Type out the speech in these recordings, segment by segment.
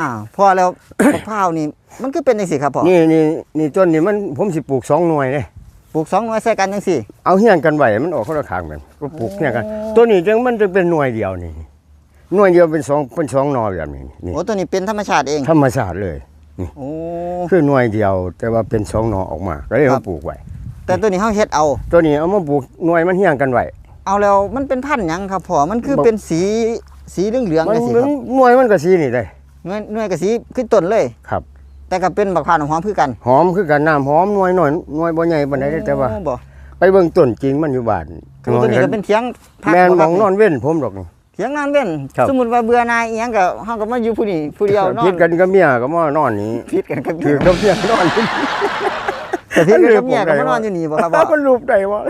อ่าพอแล้ว มะพร้าวนี่มันก็เป็นจังซี่ครับพ่อนี่นี่นี่ต้นนี่มันผมสิปลูกสองหน่วยเลยปลูกสองหน่วยใส่กันจังซี่ เอาเฮียงกันไว้มันออกคนละข้างแบบก็ปลูกเฮียงกัน ตัวนี้จังมันจะเป็นหน่วยเดียวนี่หน่วยเดียวเป็นสองเป็นสองหนอแบบนี้นี่โอ้ตัวนี้เป็นธรรมชาติเองธรรมชาติเลยโอ้คือหน่วยเดียวแต่ว่าเป็นสองหนอออกมาก็เลยครัเขาบปลูกไว้แต่ตัวนี้เฮาเฮ็ดเอา ตัวนี้เอามาปลูกหน่วยมันเฮียงกันไว้เอาแล้วมันเป็นพันธุ์หยังครับพ่อมันคือบอกเป็นสีสีเหลืองๆมันจังซี่มัคนรับหน่วยมันก็สีนี่ได้ หน่วยหน่วยก็สีขึ้นต้นเลย ครับ แต่ก็เป็นบักพร้าวน้ำหอมคือกันหอมคือกันน้ำหอมหน่วยหน่อยหน่วยบ่ใหญ่ปานใดเด้อแต่ว่า โอ้บ่ไปเบิ่งต้นจริงมันอยู่บ้านคือตัวนี้ก็เป็นเถียงพักแม่นบ่มครัอบงนอนเว้นผมดอกนี่ เถียงนานเว้นครับ สมมุติว่าเบื่อนายอีหยังก็เฮาก็มาอยู่ผู้นี้ผู้เดียวนอนพิดกันกับเมียก็มานอนนี่ผิดกันกับถือกับเมียนอนนี่ แต่ผิดกันกับเมียก็มานอนอยู่นี่บ่ครับพ่อ มันรูปได้วะ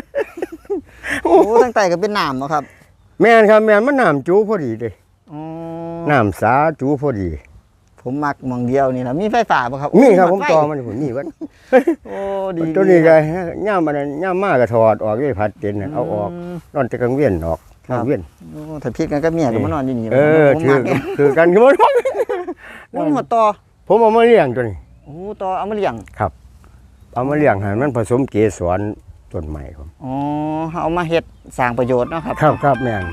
โอ้ตั้งแต่ก็เป็นน้ำบ่ครับ แม่นครับแม่นมันน้ำจูพอดีเด้อ๋อ น้ำสาจูพอดี ผมมักหมองเดียวนี่นะมีไฟฟ้าบ่ครับมีครับผมไฟต่อมันผมมีวัดโอ้ดีตัวนี้ก็ย่ามมันย่ามมากก็ถอดออกด้วยพัดเต็นน่ะเอาออกมนอนแต่กลางเวียนออกครับกลางเวียนโอ้ถ้าผิดกันกับเมียก็มานอนอยู่นี่เออผมถืมัอกเนี่ยคือกันคือมันโอ้หัวต่อผมเอามาเลี้ยงตัวนี้โอ้ต่อเอามาเลี้ยงเอามาเลี้ยงให้มันผสมเกสรต้นใหม่ครับอ๋อเอามาเฮ็ดสร้างประโยชน์เนาะครับ ครับครับแม่น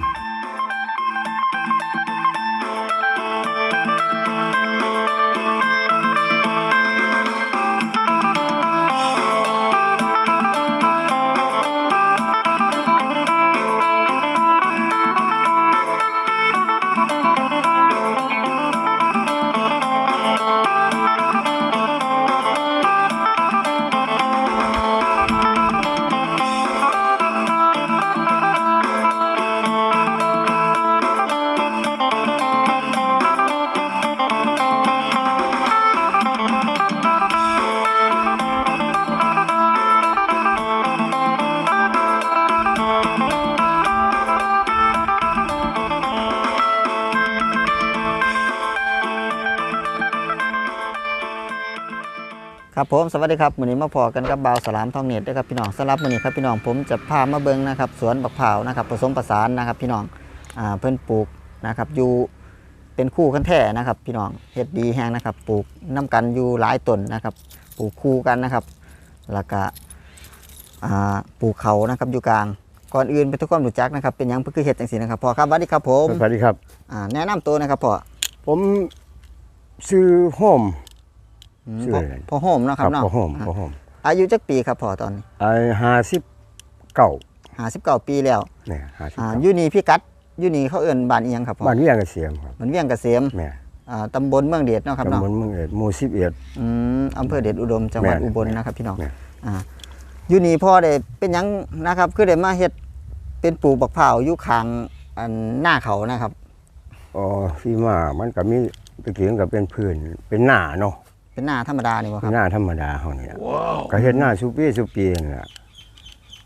ครับผมสวัสดีครับวันนี้มาพอกันกับบ่าวสลามทองเน็ตด้วยครับพี่น้องสำหรับวันนี้ครับพี่น้องผมจะพามาเบิ่งนะครับสวนบักพร้าวนะครับผสมผสานนะครับพี่น้องอ่าเพิ่นปลูกนะครับอยู่เป็นคู่กันแท้นะครับพี่น้องเฮ็ดดีแฮงนะครับปลูกน้กันอยู่หลายต้นนะครับปลูกคู่กันนะครับแล้วก็อ่าปลูกเขานะครับอยู่กลางก่อนอื่นเป็นทุกความรู้จักนะครับเป็นหยังเพื่อคือเฮ็ดจังซี่นะครับพ่อครับสวัสดีครับผมสวัสดีครับอ่าแนะนำตัวนะครับพ่อผมซื้อโฮมอืม ชื่อพ่ออะไรพ่อโฮมเนาะครับเนาะพ่อโฮมอ่าพ่อโฮมอายุจักปีครับพ่อตอนนี้ไอ้ห้าสิบเก้า59ปีแล้วเนี่ยห้าสิบอ่าเก้าอยู่นี่พี่กัดอยู่นี่เขาเอิ่นบ้านอีหยังครับพ่อบ้านเวียงเกษมครับมันเวียงเกษมแม่อ่าตำบลเมืองเดชเนาะครับตำเนาะบลเมืองเอ็ดหมู่สิบเอ็ด อืมอำเภอเดชอุดมจังหวัดแม่นอุบลนะครับพี่น้องแม่น อ่าอยู่นี่พ่อได้เป็นหยังนะครับคือได้มาเฮ็ดเป็นปลูกบักพร้าวอยู่ข้างอันหน้าเขานะครับ อ๋อพี่มามันก็มีตะกี้มันก็เป็นพื้นเป็นหน้าเนาะ เป็นหน้าธรรมดานี่บ่ครับ หน้าธรรมดาเฮานี่ล่ะก็เฮ็ดหน้าสุปีสุปีนั่นล่ะ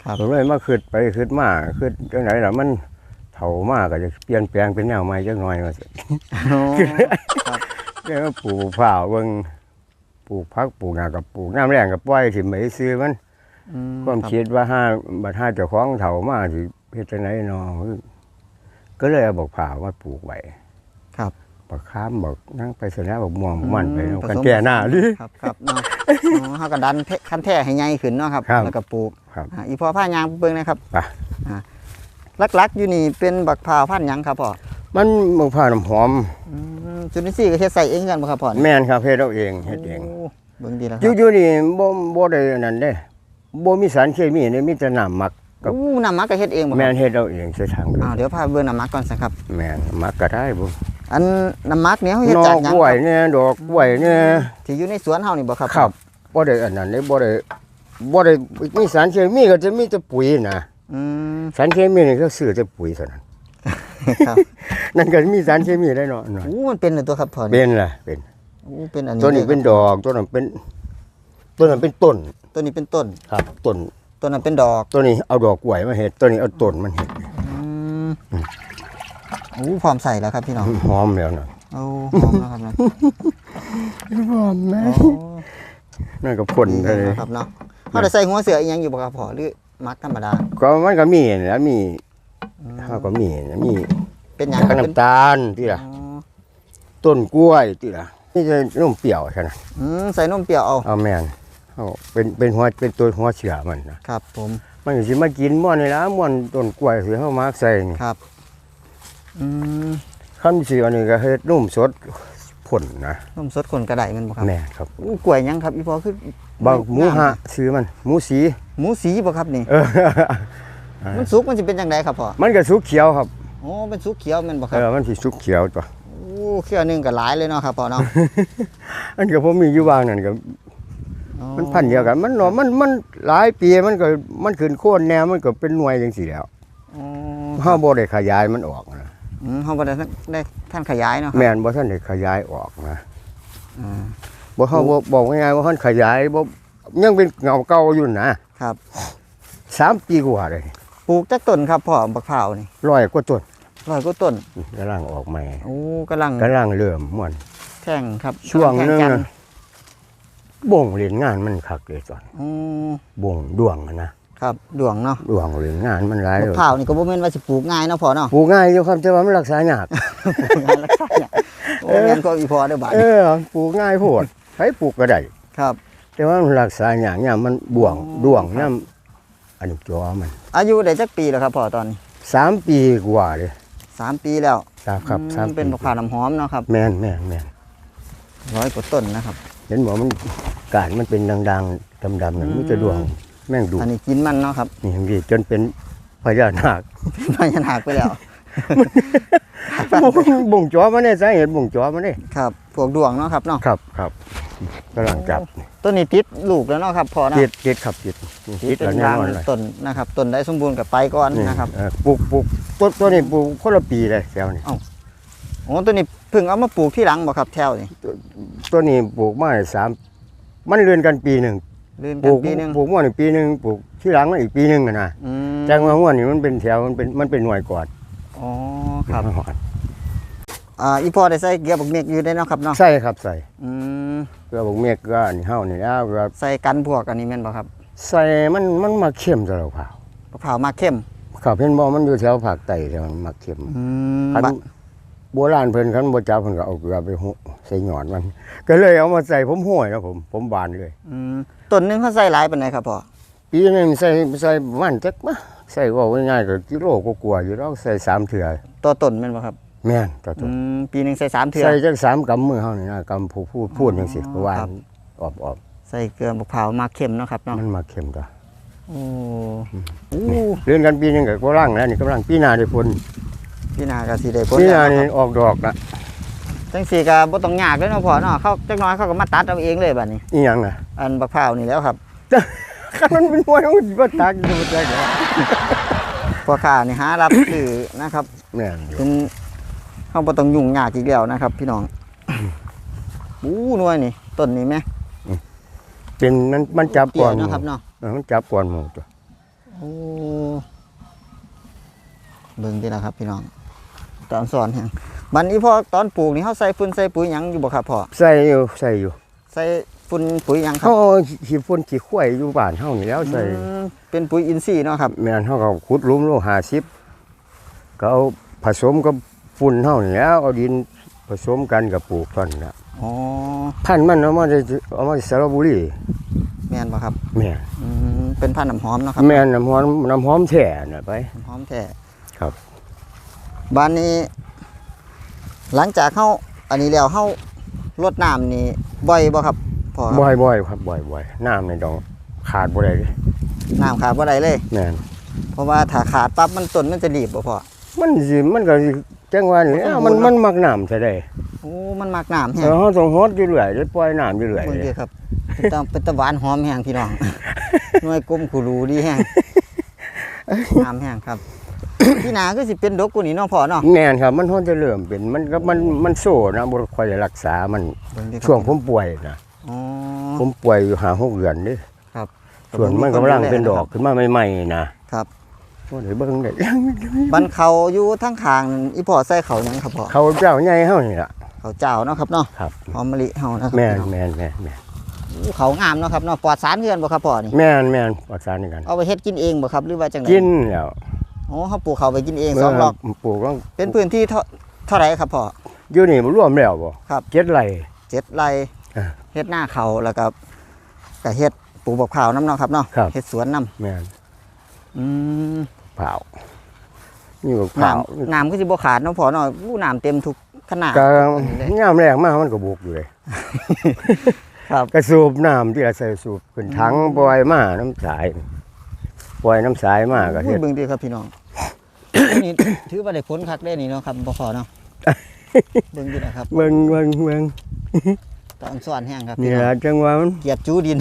ครับผมเลยมาคิดไปคิดมาคิดจังไหนล่ะมันเฒ่ามากก็จะเปลี่ยนแปลงเป็นแนวใหม่จักหน่อยว่าสิโอ้แล้วก็ปลูกข้าวเบิ่งปลูกผักปลูกหญ้าก็ปลูกน้ำแรงก็ปล่อยถิ่มไปซื้อมันอืความรับคิดว่าห้าบัดห้าเจ้าของเฒ่ามาสิเฮ็ดจังไดเนาะก็เลยเอาบอกผ่าวมาปลูกไว้ครั บบักขามบักนั่งไปสนะบักม่วงบักมันไปอืเอาผกันสมแก่หน้าดิ ครับครับเนาะอ๋อเฮาก็ดันคันแท้ให้ใหญ่ขึ้นเนาะครับ ครับ แล้วก็ปลูกครับอ่าอีพ่อผ้ายางเบิ่งนะครับไปอ่าลักๆอยู่นี่เป็นบักพร้าวพันธุ์หยังครับพ่อมันบักผ่าวน้ำหอม อืมจุลินทรีย์ก็เฮ็ดใส่เองกันบ่ครับพ่อนี่แม่นครับเฮ็ดเอาเองเฮ็ดเอง โเบิ่งดีแล้วคอรัยู่อยู่นี่บ่บ่ได้อันนั้นเด้บ่มีสารเคมีนี่มีแต่น้ำหมักกับอู้น้ำหมักก็เฮ็ดเองบ่คแม่รับนเฮ็ดเอาเองใส่ถังอ้าวเดี๋ยวพาเบิ่งน้ำหมักก่อนสิครับ แม่นหมักก็ได้บ่ อันน้ำหมักเนี่ยเขาเฮ็ดนอจากกหยังกล้วยครับเนี่ยดอกกล้วยเนี่ยที่อยู่ในสวนเฮานี่บ่ครับครับบ่ได้อันนั้นเลยบ่ได้บ่ได้มีสารเคมีก็จะมีแต่ปุ๋ยนะอืมสารเคมีนี่ก็ซื้อแต่ปุ๋ยเท่านั้น ครับนั่นก็มีสารเคมีได้เนาะหน่อยอู้มันเป็นอันตัวครับพ่อเป็นล่ะเป็น อู้เป็นอันนี้ตัวนี้ลยเป็นดอกตัวนั้นเป็นตัวนั้นเป็นต้นตัวนี้เป็นต้น ครับต้นตัวนั้นเป็นดอกตัวนี้เอาดอกกล้วยมาเฮ็ดตัวนี้เอาต้นมันเฮ็ดอืม อู้พร้อมใส่แล้วครับพี่น้องหอมแล้วนะโอ้หอมแล้วครับเนาะหอมแม่โอ้นั่นก็พ่นดีเลแล้วยครับเนาะเฮาได้ใส่หัวเสืออีหยังอยู่บ่ครับพ่อหรือหมักธรรมดาก็มันก็มีนะมีเฮาก็มีนะมี เป็นหยังข้าวเป็นน้ำตาลที่ล่ะอ๋อต้นกล้วยที่ล่ะนี่จะนุ่มเปรี้ยวใช่ไหมอืมใส่นมเปรี้ยวเอาเอาแม่นเอาเป็นเป็นหัวเป็นตัวหัวเสือมันนะครับ ผม มันก็สิมากินม่วนนี่ละม่วนต้นกล้วยสิเฮามาใส่นี่ครับ อืมคันสิอันนี้ก็เฮ็ดนุ่มสดผลนะนมสดคนกระไดแมันบ่ครับแม่นครับอู้กล้วยหยังครับอีพอคือบางหมูหะซื้อมันหมูสีหมูสีบ่ครับนี่เออมันสุกมันสิเป็นจังไดครับพ่อมันก็สุกเขียวครับโอ้เป็นสุกเขียวแม่นบ่คเอรับอมันสิสุกเขียวตัวโอ้เขียวหนึงก็หลายเลยเนาะครับพ่อเนาะอันก็ผมมีอยู่บางนั่นก็อ๋อมันพันธุ์เดียวกัน มันเนาะมันมันหลายปีมันก็มันขึ้นโค่นแนวมันก็เป็นหน่วยจังซี่แหล้วอ๋อเฮาบ่ได้ขยายมันออกนะ อืมเฮาบ่ได้ได้ท่านขยายเนาะครับแม่นบ่ทันได้ขยายออกนะอ่าบ่เฮาบ่บอกง่ายๆว่าทันขยายบ่ยังเป็นเงาเก่าอยู่นะครับสามปีกว่าเลยปลูกจักต้นครับพ่อบักพร้าวนี่ร้อยกว่าต้นร้อยกว่าต้นกำลังออกใหม่โอ้กำลังกำลังเริ่มม่วนแข่งครับช่วงกำลันึงแข่กัน่ะบ่งเล่นงานมันคักเลยตอนอ๋อบ่งดวงอะนะ ครับดวงเนาะดวงเล่นงานมันหลายมะเลยพร้าวนี่ก็บ่แม่นว่าสิปลูกง่ายเนาะพ่อเนาะปลูกง่ายอยู่ครับแต่ว่ามันรักษายากปลูกง่ายแล้วครับเนี่ยโอ้แม่นก็อีพอเด้อบาดเอนี้อปลูกง่ายโพดใช้ปลูกก็ได้ครับ แต่ว่ามันรักษายากยามมันบ่วงอ๋อดวงครับยามอันนี้จอมัน อายุได้จักปีแล้วครับพ่อตอนนี้สามปีกว่าเลยสามปีแล้วครับครับอืมสามเป็นปีมะพร้าวน้ำหอมเนาะครับแม่นแม่นแม่นร้อยกว่าต้นนะครับ เห็นบอกมันกาดมันเป็นดังๆดำๆนั่นอืมมันจะดวง แม่งดูอันนี้กินมันเนาะครับนี่ดีจนเป็นพญานาคพญานาคไปแล้วบ่งบ่งจอมาเนี่ยสาเหตุบ่งจอมาเนี่ยครับพวกดวงเนาะครับเนาะครับครับกำลังจับต้นนี้ติดลูกแล้วเนาะครับพ่อเนาะติดติดครับติดติติดดเป็แล้วนแน่รางนอนเลยต้นนะครับต้นได้สมบูรณ์กับไปก่อนนะครับเออปลูกปลูกต้นตัวนี้ปลูกคนละปีเลยแถวนี้โอ้ต้นนี้เพิ่งเอามาปลูกที่หลังบ่ครับแถวนี่ตัวนี้ปลูกมาได้สามมันเรือนกันปีหนึ่งเลื่อนปกัลูนกปีหนึงปลูกม่วนอีกปีหนึ่งปลูกที่หลังมันอีกปีหนึ่งอะนะอืมแจ้งว่าม่วนนี่มันเป็นแถวมันเป็นมันเป็นหน่วยกอดอ๋อครับเป็นหอดอ่าอีพอได้ใส่เกียร์บักเมกอยู่ได้เนาะครับเนาะใส่ครับใส่อืมเกลือบุกเมฆก็อันนี้เฮานี่แล้วก็ใส่กันพวกอันนี้แม่นบ่ครับใส่มันมันมาเข้มตลอดเผาวมะพร้าวมากเข้มครับเห็นบ่มันอยู่แถวภาคใต้แถวมันมาเข้มอืมคันบะโบราณเพิ่นคันบ่จับเพิ่นก็เอาเกลือไปหุใส่หยอดมัน ก็เลยเอามาใส่ผมห้วยนะผม ผมบานเลย อืม ต้นหนึงเขาใส่หลายปานใดครับพ่อปีหนึงใส่ใส่ประมันจักมาใส่ว่าง่ายๆก็กิโลกว่าๆอยู่แล้วใส่สามเถื่อต่อต้นแม่นบ่ครับแม่นต่ออืตัวมปีหนึงใส่สามเทื่อ ใส่จักสามกำมือเฮานี่นะกำผู้พูดพูดจังซี่อ๋อก็ว่าครับ ออบออบใส่เกลือมะพร้าวมากเข้มเนาะครับเนาะมันมาเข้มตัวโอ้โอ้เรียนกันปีหนึงก็กำลังแล้วนี่กำลังปีหน้าได้ผลพี่นาก็สิได้ผลปีหน้าแล้วนี่ครับออกดอกละ จังสี่ก็บ่ต้องยากเลยเนาะพ่อเนาะเขาจักหน้อยเขาก็มาตัดเอาเองเลยบัดนี้ อีหยังน่ะ อันบักพร้าวนี่แล้วครับ คันมันเป็นมวยมันสิบ่ตักอยู่บ่ตักเหรอพ่อค้านี่หารับ ซื้อนะครับแม่นอยู่เป็นเฮาบ่ต้องยุ่งยากอีกแล้วนะครับ พี่น้องอู้หน่วยนี่ต้นนี้แม่เป็นมันมันจับก่อนเตี้ยหเนาะครับมู่เนาะเออมันจับก่อนหมูตัวโอ้เบิ่งดีแล้วครับ พี่น้องตอนสอนแฮง บัดนี้พอตอนปลูกนี่เฮาใส่ฝุ่นใส่ปุ๋ยหยังอยู่บ่ครับพ่อใส่อยู่ใส่อยู่ใส่ฝุ่นปุ๋ยหยังครัเขาบเอาขี้ฝุ่นขี้ข้วยอยู่บ้านเฮานี่แล้วใส่อืมเป็นปุ๋ยอินทรีย์เนาะครับแม่นเฮาก็ขุดหลุมลง50ก็เอาผสมกับฝุ่นเฮานี่แล้วเอาดินผสมกันกับปลูกตอนนั้นน่ะอ๋อพันธุ์มันเอามาจากเอามาจากสระบุรีแม่นบ่ครับแม่นอืมเป็นพันธุ์น้ำหอมเนาะครับแม่นน้ำหอมน้ำหอมแท้น่ะไป น้ำหอมแท้ครับ บ้านนี้ หลังจากเข้าอันนี้แล้วเข้ารดน้ำนี่บ่อยบ่ครับพ่อครับบ่อยๆครับบ่อยๆน้ำในดองขาดบ่ได้เลยน้ำขาดบ่ได้เลยแม่นเพราะว่าถ้าขาดปั๊บมันต้นมันจะรีบบ่พ่อมันสิมันก็สิจังว่านี่มันต้องมันหมุนมันมักน้ำใช่ได้โอ้มันมักน้ำแห้เองอเฮาต้องฮดอยู่เรื่อยได้ปล่อยน้ำอยู่เรื่อยเบิ่งเลดียครับเป็นตาเป็นตะหวานหอมแห้งพี่น้องหน่วยกลมขูรูดีแห้งน้ำแห้งครับ พี่นาคือสิเป็นดกกว่านี้เนาะพ่อเนาะแม่นครับ มันฮดจะเริ่มเป็นมันก็มันมันโซ่นะบ่ค่อยได้รักษามันเบิ่งดีครับช่วงผมป่วยนะอ๋อผมป่วยอยู่หาหกเดือนเด้ครับส่วนมันกำลังเป็นดอกขึ้นมาใหม่ๆนะครับบ่ได้เบิ่งได้บันเขาอยู่ทั้งข้างนั่นอีพ่อใส่เขาหยังครับพ่อเขาเจ้าใหญ่เฮานี่ล่ะเขาเจ้าเนาะครับเนาะครับหอมมะลิเฮานะครับแม่นพี่น้องแม่นแม่นแม่นอู้เขางามเนาะครับเนาะปลอดสารเฮือนบ่ครับพ่อนี่แม่นแม่นปรักษาในกันเอาไปเฮ็ดกินเองบ่ครับหรือว่าจังไดกินแล้ว อ๋อเฮาปลูกเขาไปกินเองสองรอบปลูกแล้วเป็นพื้นที่เท่าเท่าไหร่ครับพ่ออยู่นี่บ่รวมแล้วบ่ครับเจ็ดไร่เจ็ดไร่อ่าเฮ็ดหน้าเขาแล้วก็ก็เฮ็ดปลูกบักพร้าวน้ำเนาะครับเนาะครับเฮ็ดสวนน้แม่นำอืมเผานี่บักน้เผาำน้ำก็สิบ่ขาดเนาะพอเนาะอู้น้ำเต็มทุกขนาดก็เลยยามแรกมามันก็บุกอยู่เลยครับก็สูบน้ำที่ละใส่สูบขึ้นถังปล่อยมาน้ำสายปล่อยน้ำสายมาก็พูเฮ็ดดเบิ่งดีครับพี่น้อง นี่ถือว่าได้ผลคักได้นี่เนาะครับบ่พอเนาะเบิ่งดีนะครับเบิ่งเบิ่งเบิ่งตอนสอนแห้งครับนี่พี่น้องล่ะจังว่ามันเกียรติจูดิน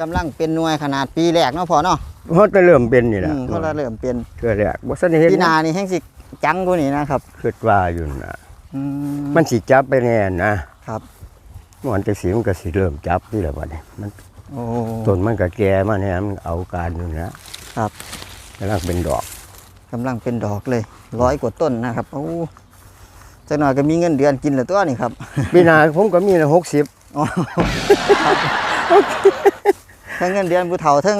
กำลังเป็นหน่วยขนาดปีแรกเนาะพอเนาะเฮาจะเริ่มเป็นนี่ล่ะอืมเขาละเริ่มเป็นเทื่อแรกบ่ทันได้เฮ็ดปีหนานี่แห้งสิจังกว่านี้นะครับคิดว่าอยู่น่ะอืมมันสิจับไปแน่นะครับมันจังสิมันก็สิเริ่มจับนี่แหละบัดนี้มันโอ้ต้นมันก็แก่มาแน่มันเอาการอยู่นะครับกำลังเป็นดอก กำลังเป็นดอกเลยร้อยกว่าต้นนะครับโอ้จักหน่อยก็มีเงินเดือนกินแล้วตัวนี่ครับปีหน้าผมก็มีละ60อ๋อทั้งเงินเดือนผู้เฒ่าทั้ง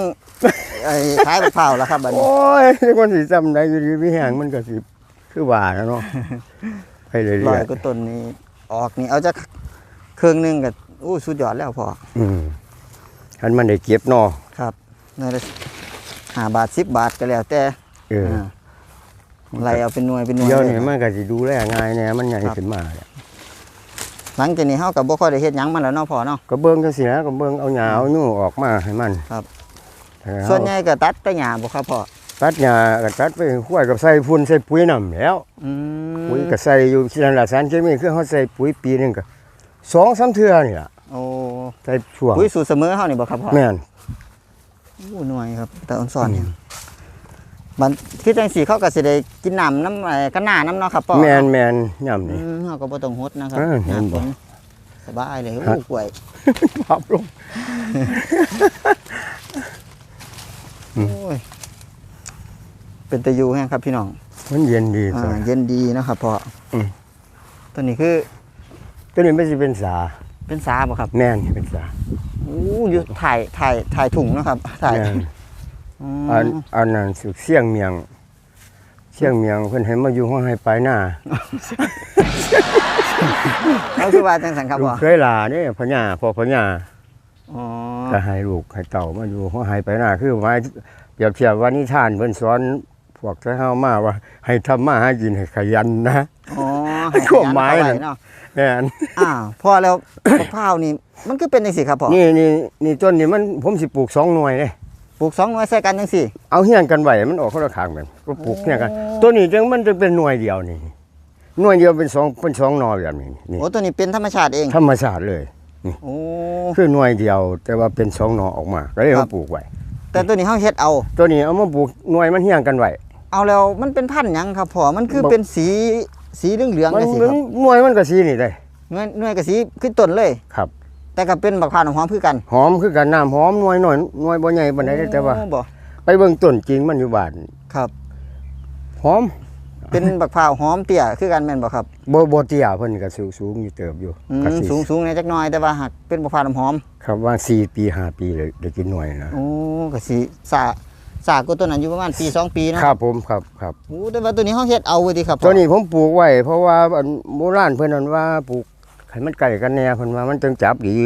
ไอ้ขายมะพร้าวแล้วครับบัดนี้โอ้ยคนสิจำได้อยู่ดีมีแห้งมันก็สิคือว่านะเนาะไปเรื่ร้ออยยกว่าต้นนี้ออกนี่เอาจากเครื่องหนึงก็อู้สุดยอดแล้วพอๆอืมคันมันได้เก็บเนาะครับน่าจะห้าบาทสิบบาทก็แล้วแต่เอออ่า ไล่เอาเป็นหน่วยเป็นหน่วยเดี๋ยวเลยนี้มันก็สิดูแลง่ายแน่มันใหญ่ครับขึ้นมาเนี่ยหลังจากนี้เฮากับบ่ค่อยได้เฮ็ดหยังมันแล้วเนาะพอเนาะก็เบิ่งจังซี่นะก็เบิ่งเอาหญ้าเอายู่ออกมาให้มันครับให้เฮาส่วนใหญ่ก็ตัดแต่หญ้าบ่ครับพ่อตัดหญ้าก็ตัดไปห้วยกับใส่ฝุ่นใส่ปุ๋ยน้ำแหล้วอืมปุ๋ยก็ใส่อยู่ที่นั่นละสารเคมีคือเฮาใส่ปุ๋ยปีหนึงก็สองสามเทื่อนี่ล่ะโอ้ใส่ช่วงปุ๋ยสูตรเสมอเฮานี่บ่ครับพ่อแม่นโอ้หน่วยครับแต่อ่อนสอนเนี่ย มันคือจังซี่เขาก็สิได้กินน้ำน้ำไอ้กันหน้าน้ำเนาะครับพ่อแม่นแม่นย่ำอืนี่ มเฮาก็บ่ต้องฮดนะครับเออเห็นบ่หาฝสบายเลยครัโอ้บกล้วยพับลงอืมโอ้ยเป็นตะยูแฮงครับพี่น้องมันเย็นดีอ่าจ้ะเย็นดีนะครับพ่ออม ตัวนี้คือตัวนี้ไม่ใช่เป็นสาเป็นสาบ่ครับ แม่นเป็นสา อู้อยู่ถ่ายถ่ายถ่ายถุงเนาะครับถ่ายแม่น อือันมอันนั้นสุเสี่ยงเมียง เสี่ยงเมียงเพิ่นให้มาอยู่ห้องให้ไปหน้าเขาคือว่าจังสันครับลูกพ่อเคยลาเนี่ยพญาพ่อพญาอ๋อก็ให้ลูกให้เต่ามาอยู่ห้องให้ไปหน้าคือหมายเปรียบเทียบว่านิทานเพิ่นสอนพวกเฮามาว่า ให้ทำมาหากินให้ขยันนะอ๋อความหมายให้น่ะขนเนาะแม่นอ้าวพอแล้วมะพร้าวนี่ มันคือเป็นจังซี่ครับพ่อนี่นี่นี่ต้นนี้มันผมสิปลูกสองหน่วยเลยป ลูกสองหน่วยใส่กันจังซี่ เอาเฮียนกันไว้มันออกคนละข้างแบบก็ปลูกเฮียนกันโอ้ตัวนี้จังมันจะเป็นหน่วยเดียวนี่หน่วยเดียวเป็นสองเป็นสองหนอแบบนี้นี่โอ้ตัวนี้เป็นธรรมชาติเองธรรมชาติเลยโอ้คือหน่วยเดียว แต่ว่าเป็นสองหนอออกมาก็เลยครัมาบปลูกไว้แต่ตัวนี้เฮาเฮ็ดเอา ตัวนี้เอามาปลูกหน่วยมันเฮียงกันไว้เอาแล้วมันเป็นพันธุ์หยังครับพ่อมันคือบ่เป็นสีสีเหลืองๆมันจังซี่มัคนรับหน่วยมันก็สีนี่เลยหน่วยหน่วยก็สีขึ้นต้นเลยครับ แต่ก็เป็นบักพร้าวน้ำหอมคือกันหอมคือกันน้ำหอมหน่วยหน่อยหน่วยบ่ใหญ่ปานใดเด้อแต่ว่าโอ้บ่ไปเบิ่งต้นจริงมันอยู่บ้านครับหอม เป็นบักพร้าวหอมเตี้ยคือกันแม่นบ่ครับบ่บ่เตี้ยเพิ่นก็สูงสูงอยู่เติบอยู่อืก็มสิสูงสูงในจักหน่อยแต่ว่าหักเป็นบักพร้าวน้ำหอม ครับว่า4ปี5ปีเลยได้กินหน่วยนะโอ้ก็สิสาสากก็ตัวนั้นอยู่ประมาณปีสองปีเนาะครับผมครับครับโอ้แต่ว่าตัวนี้เฮาเฮ็ดเอาไว้ดีครับพ่อตัวนี้ผมปลูกไว้เพราะว่าอันโบราณเพิ่นนั่นว่าปลูก ให้มันใกล้กันแน่เพิ่นว่ามันจังจับดี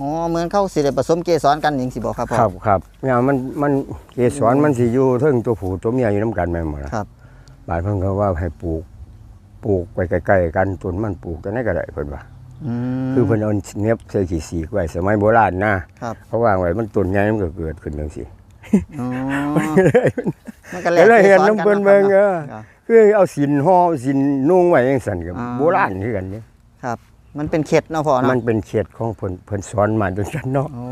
อ๋อเหมือนเขาสิได้ผสมเกสรกันจังซี่บ่ครับพ่อครับครับเนี่ยมันมันเกสรมันสิอยู่เทิงตัวผู้ตัวเมียอยู่นํกันแม่นบ่ล่ะครับบาดเพิ่นก็ว่าให้ปลูก ปลูกไปใกล้ๆกันต้นมันปลูกจังไดก็ได้เพิ่นว่าอืม คือเพิ่นเอาเน็บใส่ขี้สีกไว้สมัยโบราณนะครับ เขาวางไว้มันต้นใหญ่มันก็เกิดขึ้นจังซี่ อ๋อมันก็แลก็กเลยเกเห็นสรน้ำกันเพิ่นนาะเบิ่งคเอรับอครับ คือเอาสินห่อสินนุ่งไว้จังซั่นก็อ่า โบราณคือกันนี่ครับ มันเป็นเข็ดเนาะพ่อมัเนาะนเป็นเขตของเพิ่นเพิ่นสอนมาจังซั่นเนาะโอ้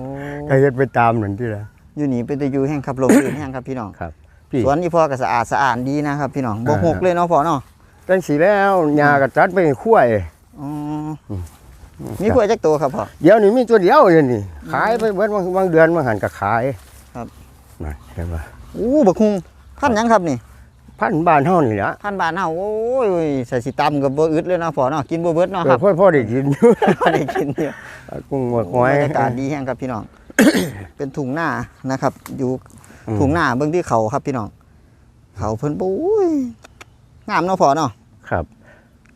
ก็เฮ็ดไปตามนั่นที่ละอยู่นี่เป็นตะยูแห่งขับลมลื่นแห่งครับพี่น้องครับพี่สวนนี่พ่อก็สะอาดสะอาดดีนะครับพี่น้องบ่อ่าหกเลยเนาะพ่อเนาะจังสีแล้วยาก็จัดไปให้คุ้ยอ๋อมีกล้วยจักตัวครับพ่อเดี๋ยวนี้มีตัวเดียวอยู่นี่ ขายไปเบิดบางบางเดือนบางหันก็ขาย ครับนั่นเห็นป่ะอู้บักฮุงพันหยังครับนี่ พันบ้านเฮานี่ล่ะพันบาทเฮาโอ้ยใส่สิตำกับบ่อึดเลยเนาะพ่อเนาะกินบ่เบิดเนาะเอคอรับพ่อพ่อได้กินอยู่ได้กินเนี่ยกุ้งหมกหอยบรรยากาศดีแห้งครับพี่น้อง เป็นถุงหน้านะครับ อยู่อืมถุงหน้าเบื้องที่เขาครับพี่น้อง เขาเพิ่นปุ้ยงามเนาะพอเนาะครับ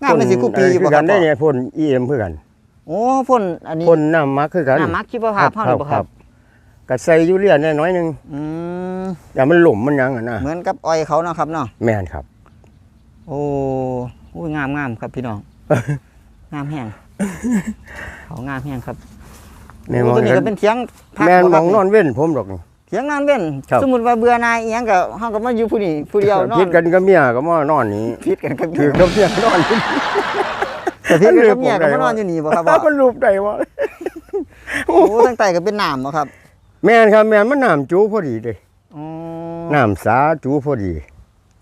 งามในสิกูปีอยู่คืบ่อคกัรับนพ่ได้อเนี่ยพ่น EM เพื่อกันโอ้พ่นอันนี้พ่นน้ำมักคือกันน้ำมักคิดว่าภาพเฮาหรือบ่ครับ ก็ใส่ยูเรียแน่น้อยหนึงอืมอย่ามันหล่มมันหยังอะนะเหมือนกับอ้อยเขาเนาะครับเนาะแม่นครับ โอ้โอ้ยงามงามครับพี่น้อง งามแห้ง เขางามแห้งครับแม่นโอ้มองตัวนี้ก็เป็นเถียงพักแม่นบ่มครัอบงนอนเว้นผมดอกนี่ เถียงนอนเว้นครับ สมมุติว่าเบื่อนายอีหยังก็เฮาก็มาอยู่ผู้นี้ผู้เดียวนอนพิดกันก็เมียก็มานอนนี้ผิดกันครับถือกับเมียนอนนี่ แต่ผิดกันกับเมียก็มานอนอยู่นี่บ่ครับพ่อมันรูปได้วะโอ้ตั้งแต่ก็เป็นน้ำบ่ครับ แม่นครับแม่นมันน้ำจูพอดีเด้อ๋อน้ำสาจูพอดี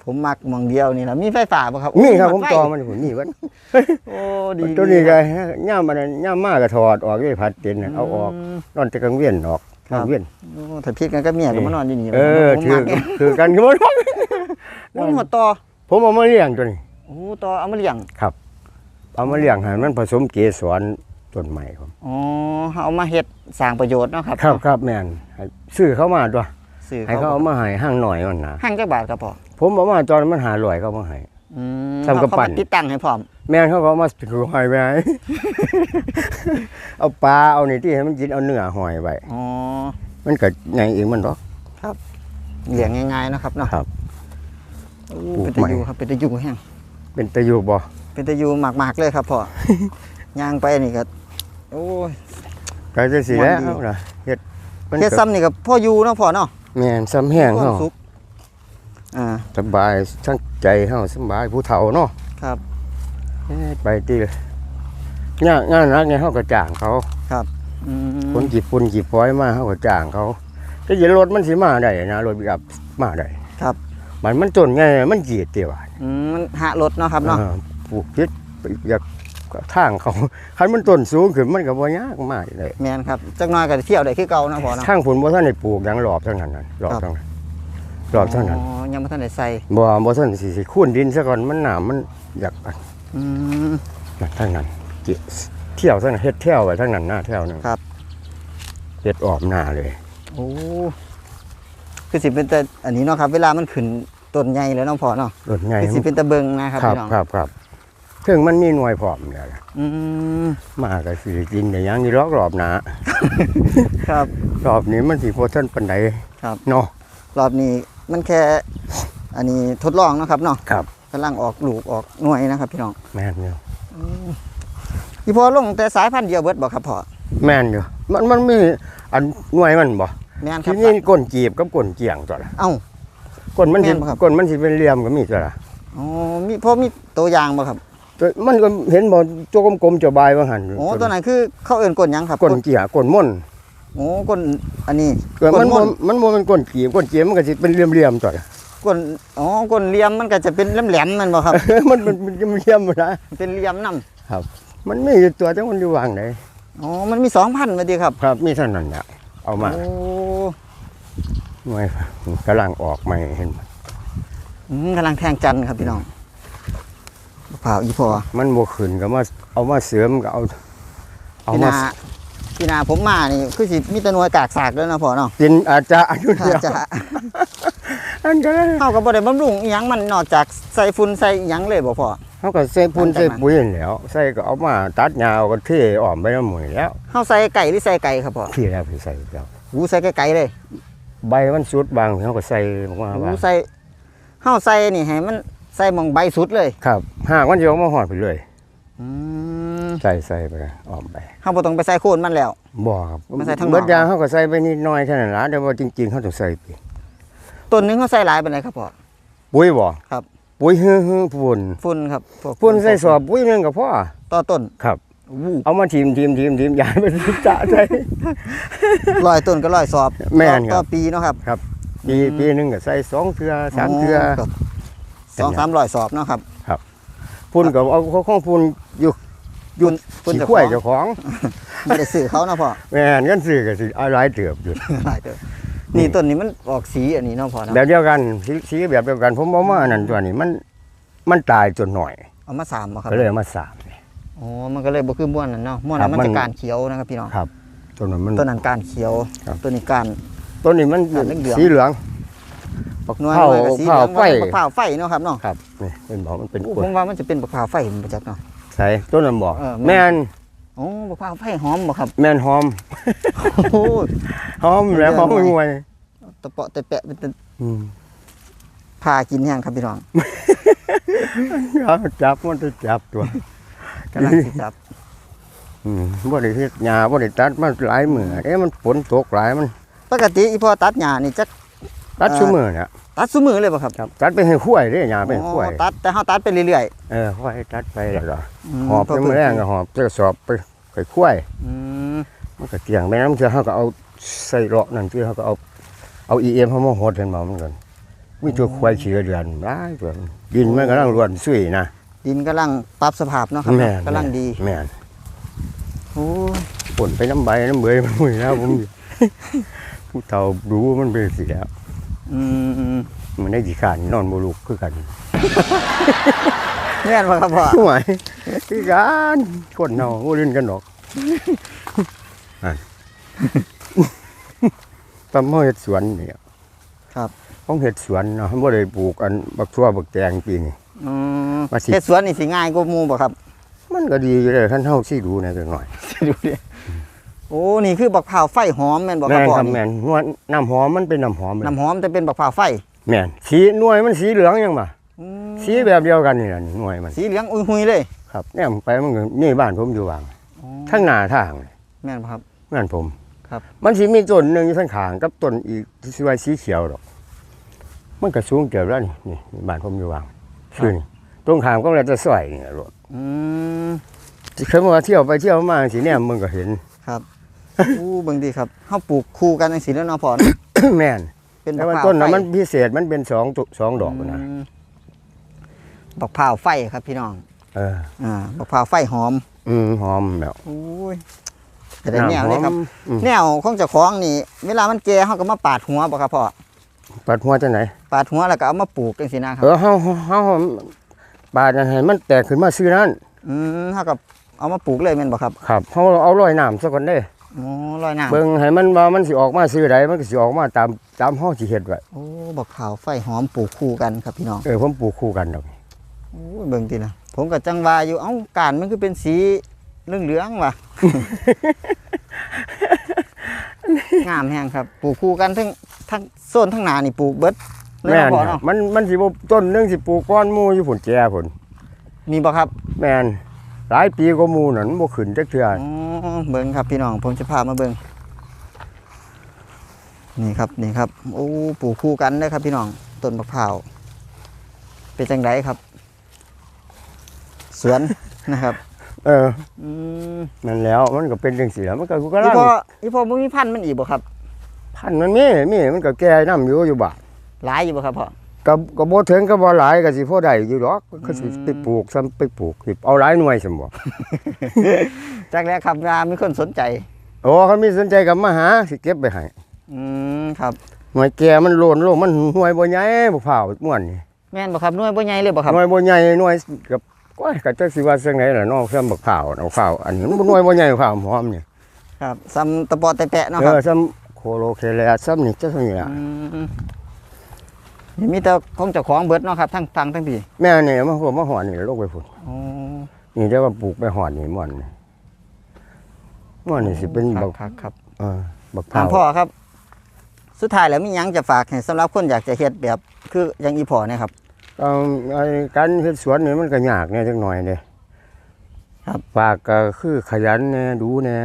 ผมมักหมองเดียวนี่ล่ะมีไฟฟ้าบ่ครับนี่ครับผมไฟต่อมันผมนี่วันโอ้ดีตัวนี้ดีก็ครับย่ามมันนั้นย่ามมากก็ถอดออกด้วยพัดเต็นน่ะเอาออกมนอนแต่กลางเวียนออกครักบลางเวียนโอ้ถ้าผิดกันกับเมียก็มานอนอยู่นี่เออผมถือมักเองถือกันก็บ่นอนโอ้หัวต่อผมเอามาเลี้ยงตัวนี้โอ้ต่อเอามาเลี้ยงเอามาเลี้ยงให้มันผสมเกสร ต้นใหม่ครับอ๋อเอามาเฮ็ดสร้างประโยชน์เนาะครับครับครับแม่นให้ซื้อเข้ามาตัวซื้อให้เขาเอามาให้ห้างหน่อยมันนะห้างจักบาทครับพ่อผมเอามาตอนมันหาลอยเขามาให้อืมทำกระปั่นเขามาติดตั้งให้พร้อม แม่นเขาก็เอามาถือหอยไว้ให้เอาปลาเอานี่ที่ให้มันกินเอาเนื้อหอยไว้อ๋อมันก็ไงเองมันหรอกเลี้ยงง่ายๆเนาะครับเนาะครับโอ้ปลูกเป็นตะใหม่ยูครับเป็นตะยูแห้งเป็นตะยูบ่เป็นตะยูมากๆเลยครับพ่อย่างไปนี่ก็ โอ้ยก็จะสิแล้วมันดีนะเฮ็ดมันเฮ็ดก็ซ้ำนี่ก็พ่ออยู่เนาะพ่อเนาะแม่นซ้ำแห้งควาเฮามสุขอ่า สบายทั้งใจเฮาสบายผู้เฒ่าเนาะครับ เฮ็ดไปติงานงานนักเนี่ยเฮาก็จ้างเขาอืมคนจีบปุ่นจีบพลอยมาเฮาก็จ้างเขาแต่อย่ารถมันสิมาได้นะรถบิกับมาได้ครับ มันมันต้นไงมันจีดเตียวาอืมมันหารถเนาะครับเนาะเออปลูกพิษอยาก ทางเขาคันมันต้นสูงขึ้นมันก็บ่ยากมากเลยแม่นครับจักหน่อยก็เที่ยวได้คือเก่าเนาะพ่อเนาะทางผลบ่ทันได้ปลูกหยังรอบทั้งนั้นน่ะรอบทั้งนั้นรอบทั้งนั้นอ๋อยังบ่ทันได้ใส่บ่บ่ทันสิสิคูนดินซะก่อนมันน้ำมันอยากอันอืมนั่นทั้งนั้นจิเที่ยวทั้งนั้นเฮ็ดเที่ยวไว้ทั้งนั้นหน้าเที่ยวนึงครับเฮ็ดออมหน้าเลยโอ้คือสิเป็นแต่อันนี้เนาะครับ เวลามันขึ้นต้นใหญ่แล้วเนาะพ่อเนาะรถใหญ่คือสิเป็นตะเบิงนะครับครับพี่น้องครับครับ ถึงมันมีหน่วยพร้อมแล้วล่ะอืมมาก็สิได้กินได้หยังอยู่รอกรอบหน้าครับ รอบนี้มันสิบ่ทันปานใดครับ เนาะรอบนี้มันแค่ อันนี้ทดลองเนาะครับเนาะครับ กำลังออกลูกออกหน่วยนะครับ พี่น้องแม่นอยู่พี่พ่อลงแต่สายพันธุ์เดียวเบิดบ่ครับพ่อแม่นอยู่มันมันมีอันหน่วยมันบ่แม่นครัที่บนี่ก้นจีบกับก้นเกี่ยงตัวละเอ้า ก้นมันสิแม่นบ่ครับ ก้นมันสิเป็นเหลี่ยมก็มีตัวละอ๋อมีพ่อมีตัวอย่างบ่ครับตัว มันก็เห็นบ่ตัวกลมๆจะบายว่าหั่นโอ้ตัวไหนคือเข้าเอิ้นก้นหยังครับก้นเกี่ยก้นม่อนโอ้ก้นอันนี้เกิดมันก้บ่นมันบ่เป็นก้นจีบก้นจีบมันก็สิเป็นเหลี่ยมๆตัวละก้นอ๋อก้นเหลี่ยมมันก็จะเป็นแหลมๆมันบ่ครับ มันมันเป็นเหลี่ยมๆบ่นะเป็นเหลี่ยมนํมันมีอยู่ตัวจังมันอยู่วางไหนอ๋อมันมี2,000มาดีครับ ครับมีเท่านั้นน่ะเอามาโอ้หน่วยกำลังออกใหม่เห็นบ่อืมกำลังแทงจันทร์ครับพี่น้อง มะพร้าวอีพอมันบ่ขึ้นก็มาเอามาเสริมก็เอา เอาพี่มานาพี่นาผมมานี่คือสิมีแต่หน่วยกากสากแล้วนะพ่อเนาะเป็นอาจจะอายุเดียวอาจจะอันก็เฮาก็บ่ได้บำรุงอีหยังมันนอกจากใส่ฝุ่นใส่อีหยังเลยบ่พ่อ เขาก็ใส่พุ่นหลังจากใส่นั้นปุ๋ยนั่นแหล้วใส่ก็เอามาตัดยาวก็เทอ้อมไปน้ำหมือแล้วเฮาใส่ไก่หรือใส่ไก่ครับพ่อพี่แล้วพี่ใส่แล้วหูใส่ไก่ๆเลยใบมันสุดบางเขาก็ใส่ออกมาหูบางใส่เฮาใส่นี่ให้มัน ใส่หมองใบสุดเลยครับหากมันจะออกมาหอดไปเลยอืมใส่ใส่ไปเลยอ้อมไปเฮาบ่ต้องไปใส่โคนมันแล้ว บ่ครับมาใส่ทางนอก เบิดยางเขาก็ใส่ไปนิดหน่อยเท่านั้นละแต่ว่าจริงๆเขาต้องใส่ไปต้นหนึงเฮาใส่หลายปานใดครับพ่อ ปุ๋ยบ่ครับ ปุ๋ยฮือฮือฝุ่นฝุ่นครับพวกฝุ่นใส่สอบปุ๋ยหนึงก็พอต่อต้นครับ วู้เอามาทีมทีมทีมทีมย้ายไปทิจะใส่ ร้อยต้นก็ร้อยสอบแม่นครับ ต่อปีเนาะครับปีปีหนึงก็ใส่สองเทื่อสามเทื่อครับ สองสามร้อยสอบเนาะครับฝุ่นก็เอาเขาของฝุ่นอยู่ฝุ่นฝุ่นขี้เจะข้วยเจ้าของไม่ได้ซื้อเขาเนาะพ่อแม่นกันซื้อก็สิเอาหลายเตือบอยู่หลายเด้อนี่ต้นนี้มันออกสีอันนี้เนาะพ่อเนาะแบบเดียวกันสีสีแบบเดียวกันผมบอกว่าอันนั้นตัวนี้มันมันตายจนหน่อย เอามาสามบ่ครับก็เลยเอามาสามอ๋อมันก็เลยบ่คือม่วนนั่นเนาะม่วนครันั้นบมันมันจะการเขียวนะครับพี่น้องต้นนั้นมันต้นนั้นการเขียวครับต้นนี้การต้นนี้มันอ่าเหลืองๆสีเหลือง บักหน่วยเผาหน่วยกับสีเหเผาลืองไฟ บักพร้าวไฟเนาะครับเนาะครับนี่เป็นบอกมันเป็นโอ้กล้ผวยมว่ามันจะเป็นบักพร้าวไฟมันบ่จักเนาะใส่ต้นนั้นบอกเออแม่ แม่นโอ้บักพร้าวไฟหอมบ่ครับแม่นหอมโอ้หอมแล้วหอมไม่งวยตะเปาะตะแปะเป็นตะอืมพากินแห้งครับพี่น้องเอาจับมันจะจับตัว กำลังสิจับ อืมบ่ได้เฮ็ดหญ้าบ่ได้ตัดมาหลายมื้อเอ๊ะมันฝนตกหลายมันปกติอีพ่อตัดหญ้านี่จัก ตัดเอ่อซุมื้อน่ะตัดซุมือเลยบ่ครับครับ ตัดไปให้ข้วยเด้หญ้าไปให้ข้วยอ๋อตัดแต่เฮาตัดไปเรื่อยเออข้วยตัดไปแล้วก็ๆหอบเพื่จังมื้อแรงก็หอบจะสอบไปไข่ข้วยอืมมันก็เกี่ยงไปน้ำเชื่อเฮาก็เอาใส่เลาะนั่นเชื่อเฮาก็เอาเอา EM เฮามาหดเห็นบ่มันกันมีตัวควายเชื้อเดือนหลายตัวดินมันกำลังร่วนซุยนะดินกำลังปรับสภาพเนาะครับแม่นกำลังดีแม่นโอ้ยป่นไปน้ำใบน้ำเบยมันมุ่ยแล้วผม ผู้เฒ่ารู้ว่ามันเป็นสิแล้ว อืมมันได้กี่ขานนอนบ่ลุกคือกันแม่นบ่ครับพ่อห่วยคือกันคนเฮาบ่เล่นกันดอกอันตำเฮาเฮ็ดสวนนี่ครับต้องเฮ็ดสวนเนาะบ่ได้ปลูกอันบักทั่วบักแตงปีนี้อืมมาสิเฮ็ดสวนนี่สิง่ายกว่าหมู่บ่ครับ มันก็ดีอยู่เลยคันเฮาสิดูหน่อยจักหน่อยดูดิ โอ้นี่คือบักพร้าวไฟหอมแม่นบ่คแม่รับนพ่อครับนี่แม่นนวลน้ำหอมมันเป็นน้ำหอมเลยน้ำหอมแต่เป็นบักพร้าวไฟแม่นสีหน่วยมันสีเหลืองยังบ่อืมสีแบบเดียวกันนี่ล่ะนี่หน่วยมัน สีเหลืองอุ้ยหุยเลยครับแนี่ยไปมันก็นี่บ้านผมอยู่วางอ๋อทั้งหน้าทางแม่นบ่ครับนั่นผมครับ มันสิมีต้นหนึงอยู่ข้างข้างกับต้นอีกที่สิว่าสีเขียวดอกมันก็สูงเกือบแล้วนี่นี่นี่บ้านผมอยู่วางคือนี่ตรงข้ามก็แล้วจะซอยนี่ล่ะรถอืมสิเคยมาเที่ยวไปเที่ยวมาสิเนี่ยมึงก็เห็นครับ อู้เบิ่งดีครับเฮาปลูกคู่กันจังซี่แล้วเนาะพ่อเนาะแม่นเป็นแต่บักว่าพร้าวต้นน่ะไฟมันพิเศษมันเป็นสองตุสองดอกนะมบักพร้าวไฟครับพี่น้องเออ อ่าบักพร้าวไฟหอมอืมหอมแบบโอ้ยแต่ได้แนวเลยครับน้ำหอมอืม แนวของเจ้าของนี่ เวลามันแก่เฮาก็มาปาดหัวบ่ครับพ่อปัดหัวจังไหน ปาดหัวแล้วก็เอามาปลูกจังซี่นะครัเอบอเฮาเฮาเฮาบาดให้มันแตกขึ้นมาซื้อนั้นอืมเฮาก็เอามาปลูกเลยแม่นบ่ครับ ครับเฮาเอาลอยน้ำซะก่อนเด้ อ๋อลอยน้ำเบิ่งให้มันว่ามันสิออกมาซื้อใดมันก็สิออกมาตามตามเฮาสิเฮ็ดไว้โอ้บักขาวไฟหอมปลูกคู่กันครับพี่น้องเออผมปลูกคู่กันดอกโอ้ยเบิ่งตินะผมก็จังว่าอยู่เอ้าการมันคือเป็นสีเหลืองๆว่ะงามแฮงครับปลูกคู่กันทั้งทั้งโซนทั้งหนานี่ปลูกเบิดเลยแม่เนาะนพ่อครัเนาะบมันมันสิบ่ต้นหนึงสิปลูกก้อนหมู่อยู่พุ่นแก่พุ่นมีบ่ครับ แม่น หลายปีกว่าหมู่นั่นบ่ขึ้นจักเทื่ออ๋อเบิ่งครับพี่น้องผมจะพามาเบิ่งนี่ครับนี่ครับโอ้ปลูกคู่กันเลยครับ พี่น้องต้นมะพร้าวเป็นจังไดครับ สวนนะครับ เอออืมนั่นแล้วมันก็เป็นจังซี่แหล้วมันก็กูก็อีลังพออีพอบ่มีพันธุ์มันอีกบ่ครับ พันธุ์มันมีมีมันก็แก่นํอยู่อยู่บ้านหลายอยู่บ่ครับพ่อ ก็ก็บ่ถึงก็บ่หลายก็สิพอได้อยู่ดอกก็สิไปปลูกซ้ำไปปลูกสิเอาหลายหน่วยซั่นบ่จากแล้วครับว่ามีคนสนใจโอ้เขามีสนใจกับมาหาสิเก็บไปให้อืมครับหน่วยแก่มันโลนโลงมันหน่วยบ่ใหญ่บ่พร้าวม่วนนี่แม่นบ่ครับหน่วยบ่ใหญ่เลยบ่ครับหน่วยบ่ใหญ่หน่วยกับก้อยก็จักสิว่าจังไดล่ะเนาะเครื่องบักพร้าวเอาพร้าวอันนี้มันบ่หน่วยบ่ใหญ่พร้าวหอมนี่ครับซ้ำตะปอตะแปะเนาะเอครับอซ้ำโคโลเคเลซ้ำนี่จังซี่ล่ะม นี่มีแต่ของเจ้าของเบิดเนาะครับทั้งฟังทั้งพี่แม่นี่มาพวกมาหอดนี่ลงไปพุ่นอ๋อนี่เดี๋ยวว่าปลูกไปหอดนี่ม่วนนี่ม่วนนี่สิเป็นบักครับครับเออบักพถาร้ามวพ่อครับ สุดท้ายแล้วมีหยังจะฝากให้สำหรับคนอยากจะเฮ็ดแบบ คืออย่างอีพ่อเนี่ยครับเอาไอ้การเฮ็ดสวนนี่มันก็ยากแหน่จักหน่อยเด้ครับฝากก็คือขยันแหน่ดูแหน่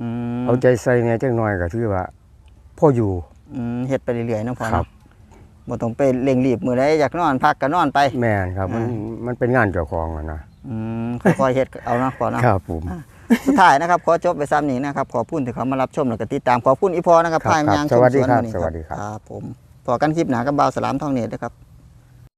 อืมเอาใจใส่แหน่จักหน่อยก็ถือว่าพ่ออยู่อืมเฮ็ดไปเรื่อยๆเนาะพ่อครัเนาะบ บ่ต้องไปเร่งรีบมื้อใดอยากนอนพักก็นอนไป แม่นครับ มันอ่ามันเป็นงานเจ้าของอะนะอืมค่อยๆเฮ็ดเอาเนาะพ่อเนาะครับผมสุดท้ายนะครับขอจบไปซ้ำนี้นะครับขอบคุณที่เขามารับชมแล้วก็ติดตามขอบคุณอีพอนะครับครับพายครับยางสวัสดีชมครับนนี้สวัสดีครับครับผมพอกันคลิปหนากับบ่าวสลามทองเนตรนะครับ